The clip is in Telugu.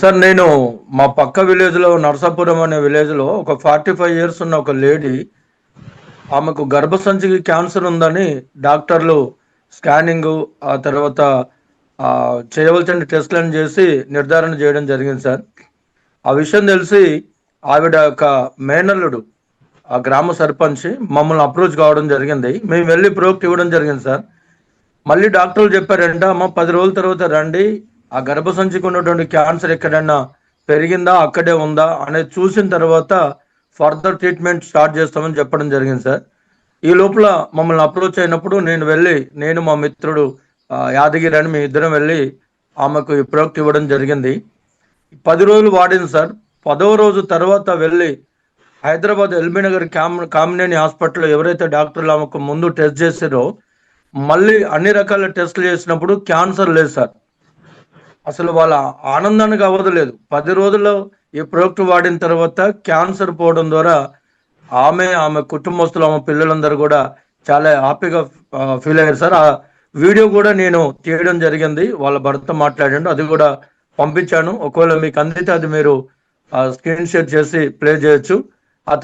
సార్ నేను మా పక్క విలేజ్లో నరసాపురం అనే విలేజ్లో ఒక ఫార్టీ ఫైవ్ ఇయర్స్ ఉన్న ఒక లేడీ ఆమెకు గర్భసంచికి క్యాన్సర్ ఉందని డాక్టర్లు స్కానింగ్ ఆ తర్వాత చేయవలసిన టెస్ట్లను చేసి నిర్ధారణ చేయడం జరిగింది సార్. ఆ విషయం తెలిసి ఆవిడ యొక్క మేనల్లుడు ఆ గ్రామ సర్పంచ్ మమ్మల్ని అప్రోచ్ కావడం జరిగింది. మేము వెళ్ళి ప్రోక్ట్ ఇవ్వడం జరిగింది సార్. మళ్ళీ డాక్టర్లు చెప్పారంట అమ్మ పది రోజుల తర్వాత రండి ఆ గర్భసంచికి ఉన్నటువంటి క్యాన్సర్ ఎక్కడైనా పెరిగిందా అక్కడే ఉందా అనేది చూసిన తర్వాత ఫర్దర్ ట్రీట్మెంట్ స్టార్ట్ చేస్తామని చెప్పడం జరిగింది సార్. ఈ లోపల మమ్మల్ని అప్రోచ్ అయినప్పుడు నేను వెళ్ళి నేను మా మిత్రుడు యాదగిరి అని మీ ఇద్దరం వెళ్ళి ఆమెకు ఈ ప్రోక్ట్ ఇవ్వడం జరిగింది. పది రోజులు వాడింది సార్. పదవ రోజు తర్వాత వెళ్ళి హైదరాబాద్ ఎల్బీ నగర్ కామ్ కామినేని హాస్పిటల్లో ఎవరైతే డాక్టర్లు ఆమెకు ముందు టెస్ట్ చేశారో మళ్ళీ అన్ని రకాల టెస్టులు చేసినప్పుడు క్యాన్సర్ లేదు సార్. అసలు వాళ్ళ ఆనందానికి అవ్వదు పది రోజుల్లో ఈ ప్రోడక్ట్ వాడిన తర్వాత క్యాన్సర్ పోవడం ద్వారా ఆమె ఆమె కుటుంబస్తులు ఆమె పిల్లలందరూ కూడా చాలా హ్యాపీగా ఫీల్ అయ్యారు. సార్ ఆ వీడియో కూడా నేను తీయడం జరిగింది. వాళ్ళ భర్త మాట్లాడాడు. అది కూడా పంపించాను. ఒకవేళ మీకు అందితే అది మీరు స్క్రీన్ షేర్ చేసి ప్లే చేయొచ్చు. ఆ